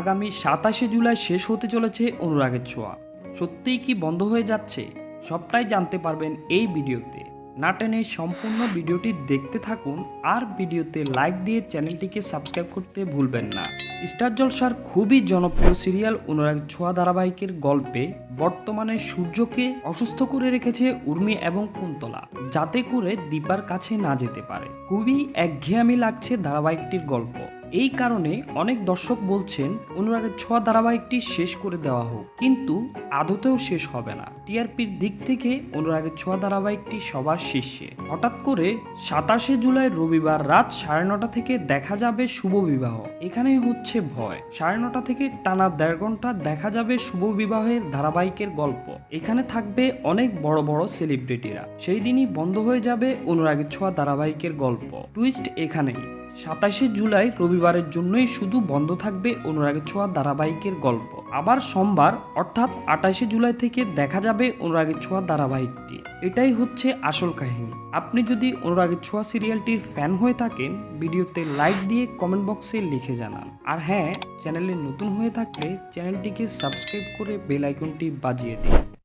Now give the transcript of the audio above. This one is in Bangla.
আগামী সাতাশে জুলাই শেষ হতে চলেছে অনুরাগের ছোঁয়া। সত্যিই কি বন্ধ হয়ে যাচ্ছে? সবটাই জানতে পারবেন এই ভিডিওতে। না টেনে সম্পূর্ণ ভিডিওটি দেখতে থাকুন আর ভিডিওতে লাইক দিয়ে চ্যানেলটিকে সাবস্ক্রাইব করতে ভুলবেন না। স্টার জলসার খুবই জনপ্রিয় সিরিয়াল অনুরাগ ছোঁয়া ধারাবাহিকের গল্পে বর্তমানে সূর্যকে অসুস্থ করে রেখেছে উর্মি এবং কুন্তলা, যাতে করে দীপার কাছে না যেতে পারে। খুবই একঘেয়ামি লাগছে ধারাবাহিকটির গল্প। এই কারণে অনেক দর্শক বলছেন, অনুরাগের ছোঁয়া ধারাবাহিকটি শেষ করে দেওয়া হোক। কিন্তু আদতেও শেষ হবে না। টিআরপির দিক থেকে অনুরাগের ছোঁয়া ধারাবাহিকটি সবার শীর্ষে। হঠাৎ করে সাতাশে জুলাই রবিবার রাত সাড়ে নটা থেকে দেখা যাবে শুভ বিবাহ। এখানেই হচ্ছে ভয়। সাড়ে নটা থেকে টানা দেড় ঘণ্টা দেখা যাবে শুভ বিবাহের ধারাবাহিকের গল্প। এখানে থাকবে অনেক বড় বড় সেলিব্রিটিরা সেই দিনই বন্ধ হয়ে যাবে অনুরাগের ছোঁয়া ধারাবাহিকের গল্প। টুইস্ট এখানেই। সাতাশে জুলাই রবিবারের জন্যই শুধু বন্ধ থাকবে অনুরাগের ছোঁয়া ধারাবাহিকের গল্প। আবার সোমবার, অর্থাৎ আঠাশে জুলাই থেকে দেখা যাবে অনুরাগের ছোঁয়া ধারাবাহিকটি। এটাই হচ্ছে আসল কাহিনী। আপনি যদি অনুরাগের ছোঁয়া সিরিয়ালটির ফ্যান হয়ে থাকেন, ভিডিওতে লাইক দিয়ে কমেন্ট বক্সে লিখে জানান। আর হ্যাঁ চ্যানেলে নতুন হয়ে থাকলে চ্যানেলটিকে সাবস্ক্রাইব করে বেল আইকনটি বাজিয়ে দিন।